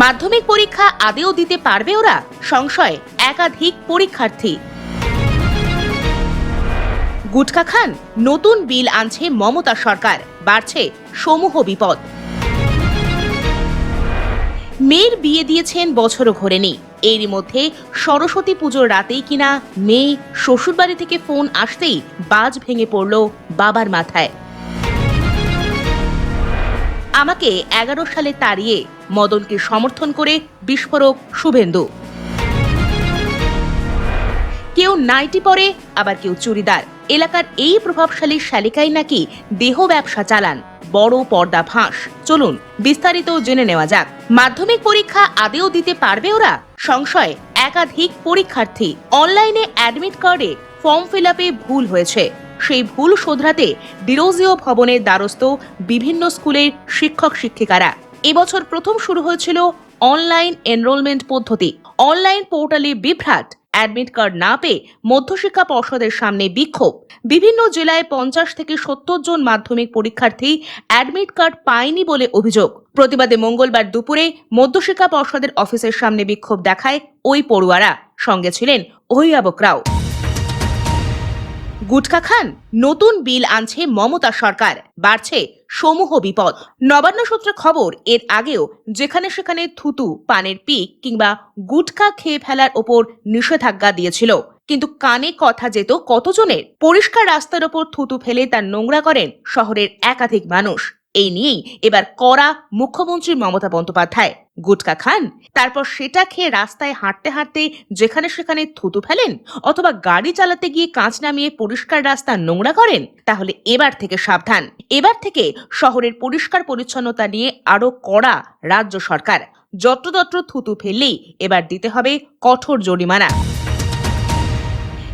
মাধ্যমিক পরীক্ষা আদেও দিতে পারবে ওরা? সংশয় একাধিক পরীক্ষার্থী। গুটকা খান, নতুন বিল আনছে মমতা সরকার, বাড়ছে সমূহ বিপদ। মেয়ের বিয়ে দিয়েছেন বছরও ঘোরেনি। এরই মধ্যে সরস্বতী পুজোর রাতেই কিনা মেয়ে শ্বশুরবাড়ি থেকে ফোন আসতেই বাজ ভেঙে পড়ল বাবার মাথায়। আমাকে এগারো সালে তাড়িয়ে মদনকে সমর্থন করে বিস্ফোরক শুভেন্দু। কেউ নাইটি পরে, আবার কেউ চুড়িদার। এলাকার এই প্রভাবশালী শালিকাই নাকি দেহ ব্যবসা চালান। বড় পর্দা ফাঁস। চলুন, বিস্তারিত জেনে নেওয়া যাক। মাধ্যমিক পরীক্ষা আদেও দিতে পারবে ওরা? সংশয়, একাধিক পরীক্ষার্থী অনলাইনে অ্যাডমিট কার্ডে ফর্ম ফিল ভুল হয়েছে। সেই ভুল শোধরাতে ডিরোজিও ভবনের দ্বারস্থ বিভিন্ন স্কুলের শিক্ষক শিক্ষিকারা এবছর প্রথম শুরু হয়েছিল অনলাইন এনরোলমেন্ট পদ্ধতি। অনলাইন পোর্টালে বিভ্রাট, অ্যাডমিট কার্ড না পেয়ে মধ্যশিক্ষা পর্ষদের সামনে বিক্ষোভ। বিভিন্ন জেলায় পঞ্চাশ থেকে সত্তর জন মাধ্যমিক পরীক্ষার্থী অ্যাডমিট কার্ড পায়নি বলে অভিযোগ। প্রতিবাদে মঙ্গলবার দুপুরে মধ্যশিক্ষা পর্ষদের অফিসের সামনে বিক্ষোভ দেখায় ওই পড়ুয়ারা। সঙ্গে ছিলেন অভিভাবকরাও গুটকা খান, নতুন বিল আনছে মমতা সরকার। বাড়ছে সমূহ বিপদ। নবান্ন সূত্রে খবর, এর আগেও যেখানে সেখানে থুতু, পানের পিক কিংবা গুটখা খেয়ে ফেলার ওপর নিষেধাজ্ঞা দিয়েছিল। কিন্তু কানে কথা যেত কতজনের? পরিষ্কার রাস্তার ওপর থুতু ফেলে তার নোংরা করেন শহরের একাধিক মানুষ। এই নিয়েই এবার কড়া মুখ্যমন্ত্রী মমতা বন্দ্যোপাধ্যায় গুটকা খান। তারপর সেটা খেয়ে রাস্তায় হাঁটতে হাঁটতে যেখানে সেখানে থুতু ফেলেন অথবা গাড়ি চালাতে গিয়ে কাঁচ নামিয়ে পরিষ্কার রাস্তা নোংরা করেন, তাহলে এবার থেকে সাবধান। এবার থেকে শহরের পরিষ্কার পরিচ্ছন্নতা নিয়ে আরও কড়া রাজ্য সরকার। যত্রতত্র থুতু ফেললেই এবার দিতে হবে কঠোর জরিমানা।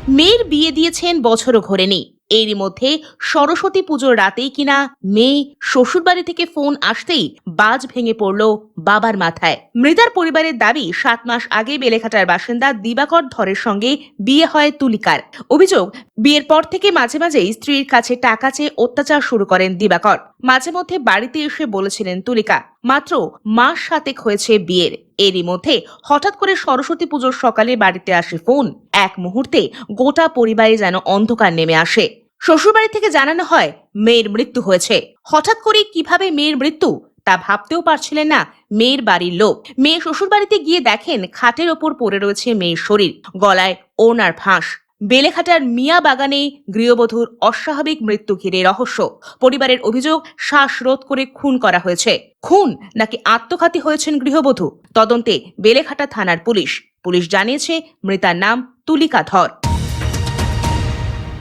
মেয়ের বিয়ে দিয়েছেন বছরও ঘোরেনি। এরই মধ্যে সরস্বতী পুজোর রাতেই কিনা মেয়ে শ্বশুরবাড়ি থেকে ফোন আসতেই বাজ ভেঙে পড়ল বাবার মাথায়। মৃতার পরিবারের দাবি, সাত মাস আগে বেলেঘাটার বাসিন্দা দিবাকর ধরের সঙ্গে বিয়ে হয় তুলিকার। অভিযোগ বিয়ের পর থেকে মাঝে মাঝেই স্ত্রীর কাছে টাকা চেয়ে অত্যাচার শুরু করেন দিবাকর। মাঝে মধ্যে বাড়িতে এসে বলেছিলেন তুলিকা, মাত্র মাস সাতেক হয়েছে বিয়ের। এরই মধ্যে হঠাৎ করে সরস্বতী পুজোর সকালে বাড়িতে আসে ফোন। এক মুহূর্তে গোটা পরিবারে যেন অন্ধকার নেমে আসে। শ্বশুরবাড়ি থেকে জানানো হয়, মেয়ের মৃত্যু হয়েছে। হঠাৎ করে কীভাবে মেয়ের মৃত্যু? তা ভাবতেও পারছিলেন না মেয়ের বাড়ির লোক। মেয়ে শ্বশুরবাড়িতে গিয়ে দেখেন খাটের ওপর পড়ে রয়েছে মেয়ের শরীর, গলায় ওনার ফাঁস। বেলেঘাটার মিয়া বাগানে গৃহবধূর অস্বাভাবিক মৃত্যু ঘিরে রহস্য। পরিবারের অভিযোগ শ্বাসরোধ করে খুন করা হয়েছে। খুন নাকি আত্মঘাতী হয়েছেন গৃহবধূ? তদন্তে বেলেঘাটা থানার পুলিশ। পুলিশ জানিয়েছে, মৃতার নাম তুলিকা ধর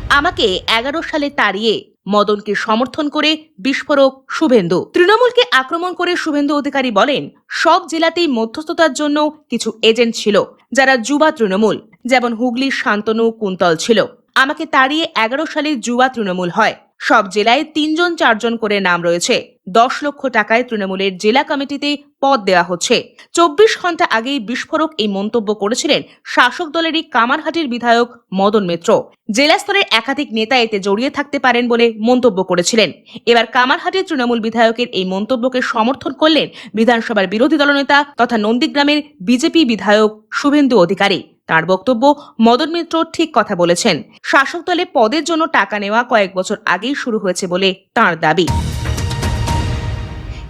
আমাকে এগারো সালে তাড়িয়ে মদনকে সমর্থন করে বিস্ফোরক শুভেন্দু। তৃণমূলকে আক্রমণ করে শুভেন্দু অধিকারী বলেন, সব জেলাতেই মধ্যস্থতার জন্য কিছু এজেন্ট ছিল, যারা যুবা তৃণমূল। যেমন হুগলির শান্তনু, কুন্তল ছিল। আমাকে তাড়িয়ে এগারো সালে যুবা তৃণমূল হয়। সব জেলায় তিনজন, চারজন করে নাম রয়েছে। দশ লক্ষ টাকায় তৃণমূলের জেলা কমিটিতে পদ দেওয়া হচ্ছে। চব্বিশ ঘণ্টা আগেই বিস্ফোরক এই মন্তব্য করেছিলেন শাসক দলেরই কামারহাটির বিধায়ক মদন মিত্র। জেলা স্তরের একাধিক নেতা এতে জড়িয়ে থাকতে পারেন বলে মন্তব্য করেছিলেন। এবার কামারহাটির তৃণমূল বিধায়কের এই মন্তব্যকে সমর্থন করলেন বিধানসভার বিরোধী দলনেতা তথা নন্দীগ্রামের বিজেপি বিধায়ক শুভেন্দু অধিকারী। তার বক্তব্য মদন মিত্র ঠিক কথা বলেছেন। শাসক দলে পদের জন্য টাকা নেওয়া কয়েক বছর আগেই শুরু হয়েছে বলে তার দাবি।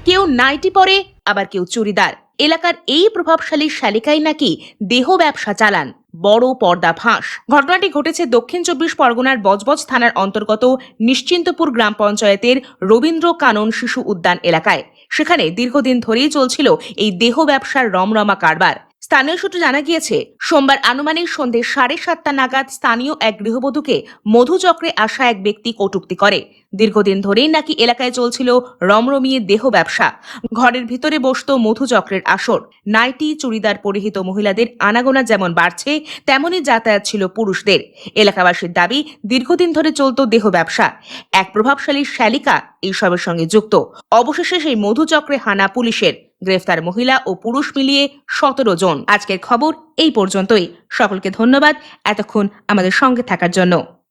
কেউ নাইটি পরে, আবার কেউ চুড়িদার। এলাকার এই প্রভাবশালী শালিকাই নাকি দেহ ব্যবসা চালান। বড় পর্দা ফাঁস। ঘটনাটি ঘটেছে দক্ষিণ চব্বিশ পরগনার বজবজ থানার অন্তর্গত নিশ্চিন্তপুর গ্রাম পঞ্চায়েতের রবীন্দ্র কানন শিশু উদ্যান এলাকায়। সেখানে দীর্ঘদিন ধরেই চলছিল এই দেহ ব্যবসার রমরমা কারবার। স্থানীয় সূত্রে জানা গিয়েছে, সোমবার আনুমানিক সন্ধে সাড়ে সাতটা নাগাদ স্থানীয় এক গৃহবধূকে মধুচক্রে আসা এক ব্যক্তি কটূক্তি করে। দীর্ঘদিন ধরেই নাকি এলাকায় চলছিল রমরমিয়ে দেহ ব্যবসা। ঘরের ভিতরে বসত মধুচক্রের আসর। নাইটি, চুড়িদার পরিহিত মহিলাদের আনাগোনা যেমন বাড়ছে, তেমনই যাতায়াত ছিল পুরুষদের। এলাকাবাসীর দাবি, দীর্ঘদিন ধরে চলত দেহ ব্যবসা। এক প্রভাবশালী শ্যালিকা এইসবের সঙ্গে যুক্ত। অবশেষে সেই মধুচক্রে হানা পুলিশের। গ্রেফতার মহিলা ও পুরুষ মিলিয়ে সতেরো জন। আজকের খবর এই পর্যন্তই। সকলকে ধন্যবাদ। এতক্ষণ আমাদের সঙ্গে থাকার জন্য।